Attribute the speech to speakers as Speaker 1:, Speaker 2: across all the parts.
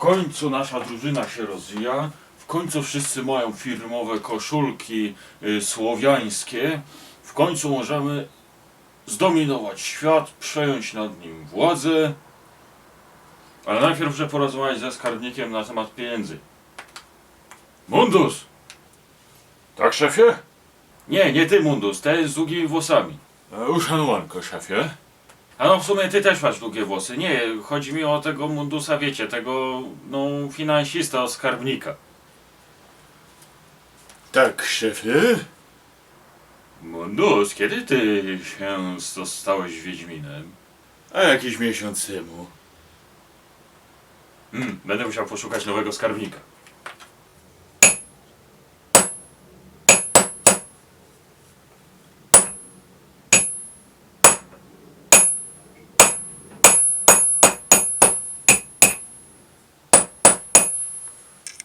Speaker 1: końcu nasza drużyna się rozwija. W końcu wszyscy mają firmowe koszulki y, słowiańskie. W końcu możemy zdominować świat, przejąć nad nim władzę. Ale najpierw muszę porozmawiać ze skarbnikiem na temat pieniędzy. Mundus!
Speaker 2: Tak, szefie?
Speaker 1: Nie, nie ty Mundus, ten z długimi włosami.
Speaker 2: E, Uszanowanko, szefie.
Speaker 1: A no w sumie ty też masz długie włosy. Nie, chodzi mi o tego Mundusa, wiecie, tego, no, finansista, skarbnika.
Speaker 2: Tak, szefie.
Speaker 1: Mundus, kiedy ty się zostałeś Wiedźminem?
Speaker 2: A jakiś miesiąc temu.
Speaker 1: Hmm, będę musiał poszukać nowego skarbnika.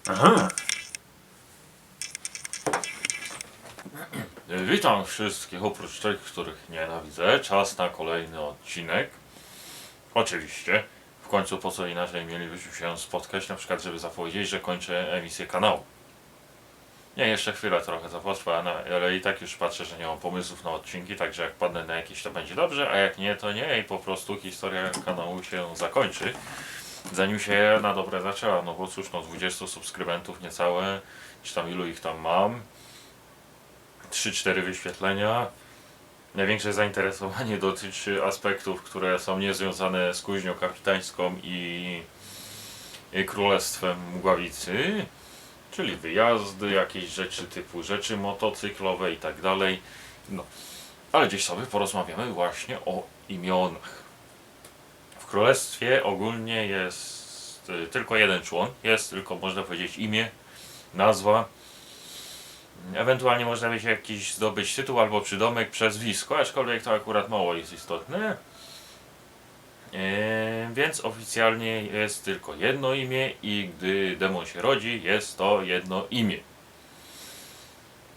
Speaker 2: Aha.
Speaker 1: Witam wszystkich, oprócz tych, których nienawidzę. Czas na kolejny odcinek. Oczywiście. W końcu po co inaczej mielibyśmy się spotkać, na przykład żeby zapowiedzieć, że kończę emisję kanału. Nie, jeszcze chwilę trochę to potrwa, no, ale i tak już patrzę, że nie mam pomysłów na odcinki, także jak padnę na jakieś to będzie dobrze, a jak nie, to nie i po prostu historia kanału się zakończy. Zanim się na dobre zaczęła, no bo cóż, no 20 subskrybentów niecałe, czy tam ilu ich tam mam, 3-4 wyświetlenia. Największe zainteresowanie dotyczy aspektów, które są niezwiązane z kuźnią kapitańską i, królestwem Mgławicy, czyli wyjazdy, jakieś rzeczy typu rzeczy motocyklowe i tak dalej. No, ale dziś sobie porozmawiamy właśnie o imionach. W królestwie ogólnie jest y, tylko jeden człon, jest tylko można powiedzieć imię, nazwa, Ewentualnie można mieć jakiś zdobyć tytuł albo przydomek, przezwisko, aczkolwiek to akurat mało jest istotne. Eee, więc oficjalnie jest tylko jedno imię i gdy demon się rodzi, jest to jedno imię.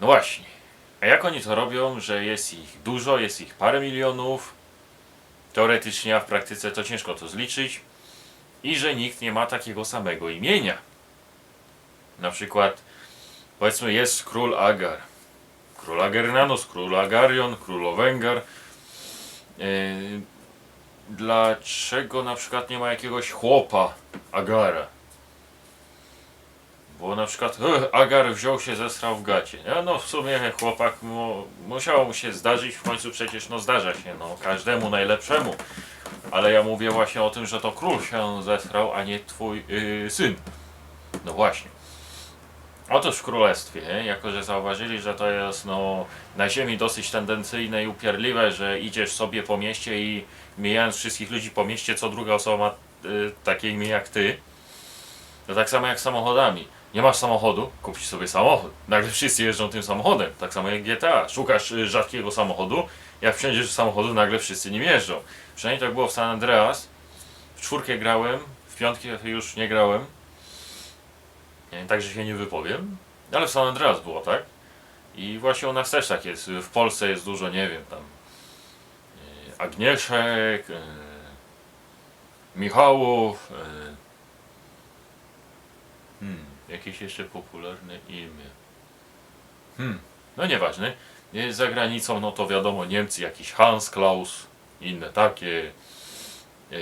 Speaker 1: No właśnie. A jak oni to robią, że jest ich dużo, jest ich parę milionów, teoretycznie, a w praktyce to ciężko to zliczyć i że nikt nie ma takiego samego imienia. Na przykład Powiedzmy jest król Agar, król Agernanos, król Agarion, król Owengar. Yy, dlaczego na przykład nie ma jakiegoś chłopa Agara? Bo na przykład e, Agar wziął się, zesrał w gacie. Ja, no w sumie chłopak mu, musiało mu się zdarzyć, w końcu przecież no zdarza się, no każdemu najlepszemu. Ale ja mówię właśnie o tym, że to król się zesrał, a nie twój yy, syn. No właśnie. Otóż w królestwie, jako że zauważyli, że to jest no, na ziemi dosyć tendencyjne i upierdliwe, że idziesz sobie po mieście i mijając wszystkich ludzi po mieście, co druga osoba ma y, takie imię jak ty. To tak samo jak samochodami. Nie masz samochodu, kupisz sobie samochód. Nagle wszyscy jeżdżą tym samochodem. Tak samo jak GTA. Szukasz y, rzadkiego samochodu, jak wsiądziesz do samochodu, nagle wszyscy nim jeżdżą. Przynajmniej tak było w San Andreas. W czwórkę grałem, w piątkę już nie grałem. Także się nie wypowiem. Ale w San Andreas było, tak? I właśnie u nas też tak jest. W Polsce jest dużo, nie wiem, tam e, Agnieszek, e, Michałów, hmm, jakieś jeszcze popularne imię. Hmm, no nieważne. Nie, Za granicą, no to wiadomo, Niemcy, jakiś Hans Klaus, inne takie. E,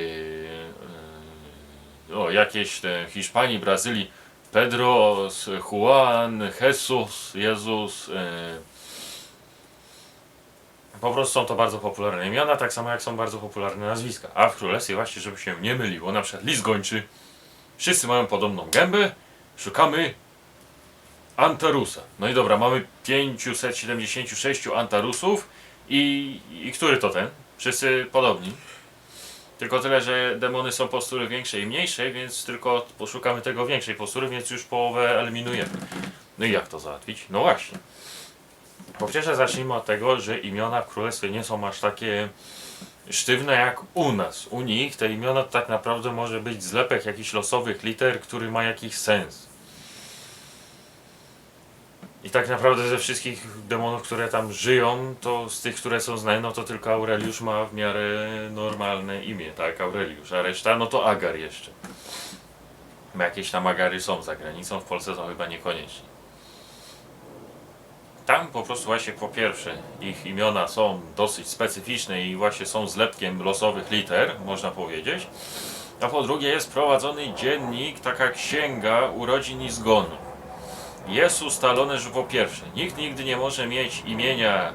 Speaker 1: e, o, jakieś te Hiszpanii, Brazylii, Pedro, Juan, Jesus, Jezus. e, Po prostu są to bardzo popularne imiona, tak samo jak są bardzo popularne nazwiska. A w królestwie właśnie, żeby się nie myliło, na przykład list gończy. Wszyscy mają podobną gębę. Szukamy Antarusa. No i dobra, mamy 576 Antarusów i, i który to ten? Wszyscy podobni. Tylko tyle, że demony są postury większe i mniejsze, więc tylko poszukamy tego większej postury, więc już połowę eliminujemy. No i jak to załatwić? No właśnie. Po pierwsze zacznijmy od tego, że imiona w królestwie nie są aż takie sztywne jak u nas. U nich te imiona tak naprawdę może być zlepek jakichś losowych liter, który ma jakiś sens. I tak naprawdę ze wszystkich demonów, które tam żyją, to z tych, które są znane, no to tylko Aureliusz ma w miarę normalne imię, tak? Aureliusz, a reszta, no to Agar jeszcze. Jakieś tam agary są za granicą, w Polsce to chyba niekoniecznie. Tam po prostu właśnie po pierwsze ich imiona są dosyć specyficzne i właśnie są zlepkiem losowych liter, można powiedzieć. A po drugie jest prowadzony dziennik, taka księga urodzin i zgonu. Jest ustalone, że po pierwsze nikt nigdy nie może mieć imienia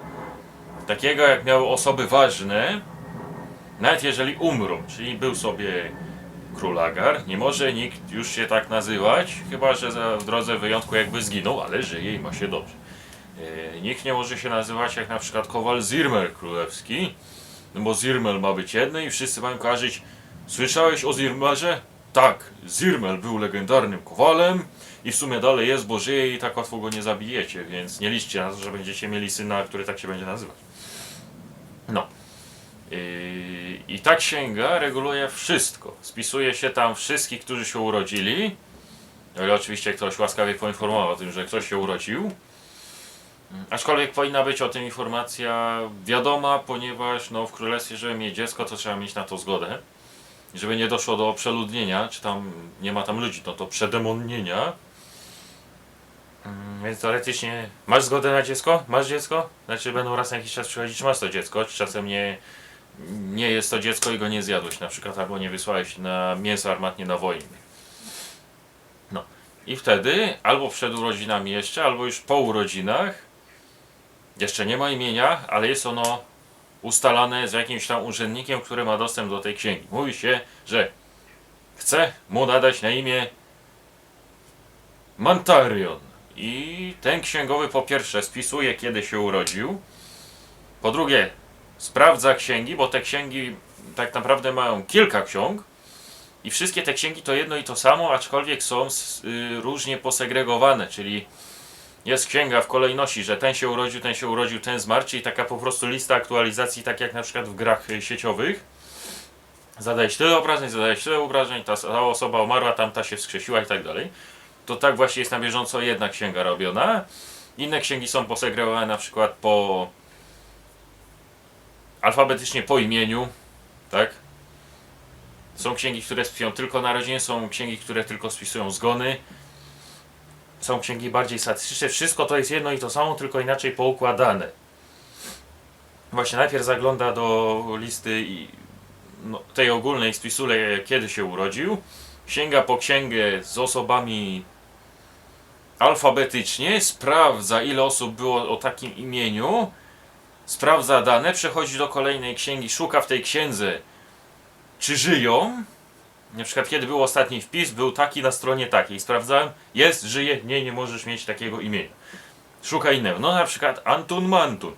Speaker 1: takiego jak miały osoby ważne, nawet jeżeli umrą, czyli był sobie król Agar, nie może nikt już się tak nazywać, chyba że w drodze wyjątku jakby zginął, ale żyje i ma się dobrze. E, Nikt nie może się nazywać jak na przykład Kowal Zirmel Królewski, no bo Zirmel ma być jedny i wszyscy mają kojarzyć Słyszałeś o Zirmerze? Tak, Zirmel był legendarnym kowalem i w sumie dalej jest, bo żyje i tak łatwo go nie zabijecie, więc nie liczcie na to, że będziecie mieli syna, który tak się będzie nazywać. No. Yy, I ta księga reguluje wszystko. Spisuje się tam wszystkich, którzy się urodzili. O ile oczywiście ktoś łaskawie poinformował o tym, że ktoś się urodził. Mm, Aczkolwiek powinna być o tym informacja wiadoma, ponieważ no, w królestwie, żeby mieć dziecko, to trzeba mieć na to zgodę. Żeby nie doszło do przeludnienia, czy tam nie ma tam ludzi, no to przedemonienia. Mm, Więc teoretycznie masz zgodę na dziecko? Masz dziecko? Znaczy będą raz na jakiś czas przychodzić, czy masz to dziecko, czy czasem nie, nie jest to dziecko i go nie zjadłeś na przykład, albo nie wysłałeś na mięso armatnie na wojnę. No. I wtedy albo przed urodzinami jeszcze, albo już po urodzinach jeszcze nie ma imienia, ale jest ono ustalane z jakimś tam urzędnikiem, który ma dostęp do tej księgi. Mówi się, że chce mu nadać na imię Mantarion. I ten księgowy po pierwsze spisuje, kiedy się urodził. Po drugie, sprawdza księgi, bo te księgi tak naprawdę mają kilka ksiąg. I wszystkie te księgi to jedno i to samo, aczkolwiek są y, różnie posegregowane, czyli jest księga w kolejności, że ten się urodził, ten się urodził, ten zmarł, czyli taka po prostu lista aktualizacji, tak jak na przykład w grach y, sieciowych. Zadajesz tyle obrażeń, zadajesz tyle obrażeń, ta, ta osoba umarła, tamta się wskrzesiła i tak dalej. To tak właśnie jest na bieżąco jedna księga robiona. Inne księgi są posegregowane na przykład po alfabetycznie po imieniu, tak? Są księgi, które spisują tylko narodziny, są księgi, które tylko spisują zgony. Są księgi bardziej statystyczne. Wszystko to jest jedno i to samo, tylko inaczej poukładane. Właśnie najpierw zagląda do listy no, tej ogólnej spisule, kiedy się urodził. Sięga po księgę z osobami alfabetycznie, sprawdza ile osób było o takim imieniu, sprawdza dane, przechodzi do kolejnej księgi, szuka w tej księdze, czy żyją. Na przykład, kiedy był ostatni wpis, był taki na stronie takiej. Sprawdzałem, jest, żyje, nie, nie możesz mieć takiego imienia. Szuka innego. No na przykład Antun Mantun.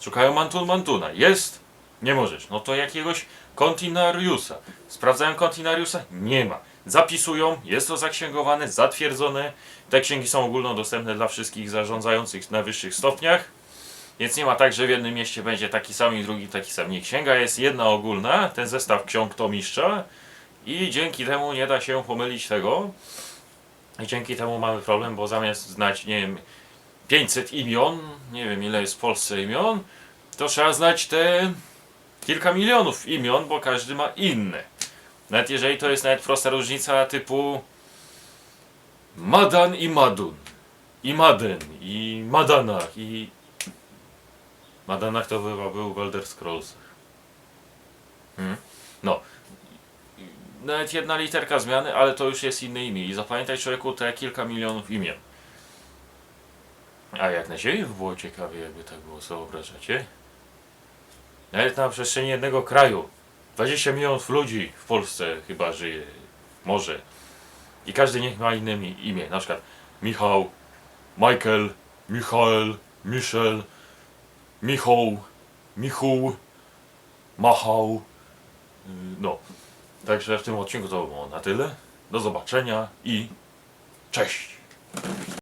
Speaker 1: Szukają Antun Mantuna. Jest, nie możesz. No to jakiegoś kontinariusa. Sprawdzają kontinariusa? Nie ma. Zapisują, jest to zaksięgowane, zatwierdzone. Te księgi są ogólnodostępne dla wszystkich zarządzających na wyższych stopniach. Więc nie ma tak, że w jednym mieście będzie taki sam i drugi taki sam. Nie, księga jest jedna ogólna, ten zestaw ksiąg to mistrza i dzięki temu nie da się pomylić tego. I dzięki temu mamy problem, bo zamiast znać, nie wiem, 500 imion, nie wiem ile jest w Polsce imion, to trzeba znać te kilka milionów imion, bo każdy ma inne. Nawet jeżeli to jest nawet prosta różnica typu Madan i Madun, i Maden, i Madanach, i Madanach to bywa był w Scrolls. Hmm? No. Nawet jedna literka zmiany, ale to już jest inne imię. I zapamiętaj człowieku te kilka milionów imion. A jak na ziemi by było ciekawie, jakby tak było, co wyobrażacie? Nawet na przestrzeni jednego kraju. 20 milionów ludzi w Polsce chyba żyje. Może. I każdy niech ma inne mi- imię. Na przykład Michał, Michael, Michael, Michel, Michał, Michał, Machał. No. Także w tym odcinku to było na tyle. Do zobaczenia i cześć!